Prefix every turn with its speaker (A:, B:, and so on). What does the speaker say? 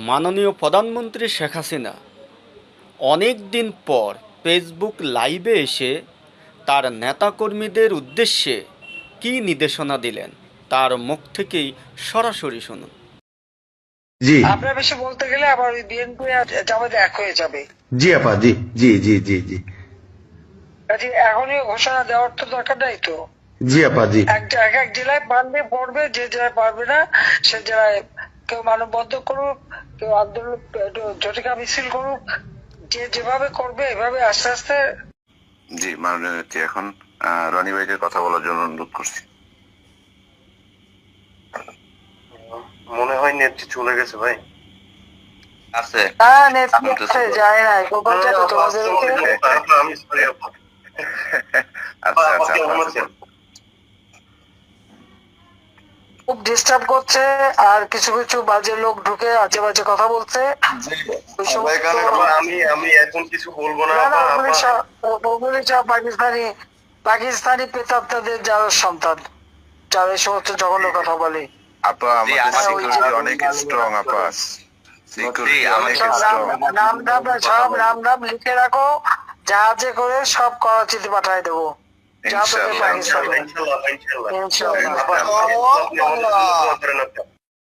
A: মাননীয় প্রধানমন্ত্রী শেখ হাসিনা অনেক দিন পর ফেসবুক লাইভে এসে তার নেতাকর্মীদের উদ্দেশ্যে কী নির্দেশনা দিলেন তার মুখ থেকেই সরাসরি শুনুন।
B: জি।
C: আপনার বেশি বলতে গেলে আবার ওই বিএনপি জামাত এক হয়ে যাবে।
B: জি আপা জি জি জি জি জি।
C: কাজে এখনই ঘোষণা দেওয়ার তো দরকার নাই তো।
B: জি আপা জি।
C: এক এক এক জেলায় পারবে পড়বে যে জেলায় পারবে না সে জেলায় কেউ মানববন্ধ করুক কেউ আন্দোলন জটিকা মিছিল করুক যে যেভাবে করবে এভাবে আস্তে আস্তে
D: জি মাননীয় নেত্রী এখন রনি ভাইকে কথা বলার জন্য অনুরোধ করছি।
E: মনে হয় নেত্রী চলে গেছে ভাই।
D: আছে।
C: হ্যাঁ নেত্রী
D: আমি
C: আছে, যায় না
D: আচ্ছা আচ্ছা
C: খুব ডিস্টার্ব করছে আর কিছু কিছু বাজে লোক ঢুকে আজে বাজে কথা বলছে।
E: আমি আমি এখন কিছু বলব না
C: পাকিস্তানি পাকিস্তানি পেতাত্তাদের যারা সন্তান যারা এই সমস্ত জঘন্য কথা বলে।
D: আপা আমাদের সিকিউরিটি অনেক স্ট্রং আপা সিকিউরিটি অনেক স্ট্রং
C: নাম নাম নাম সব নাম নাম লিখে রাখো যা জাহাজে করে সব করাচিতে পাঠায় দেবো।
E: Job of advice. Inshallah, inshallah, inshallah. Inshallah.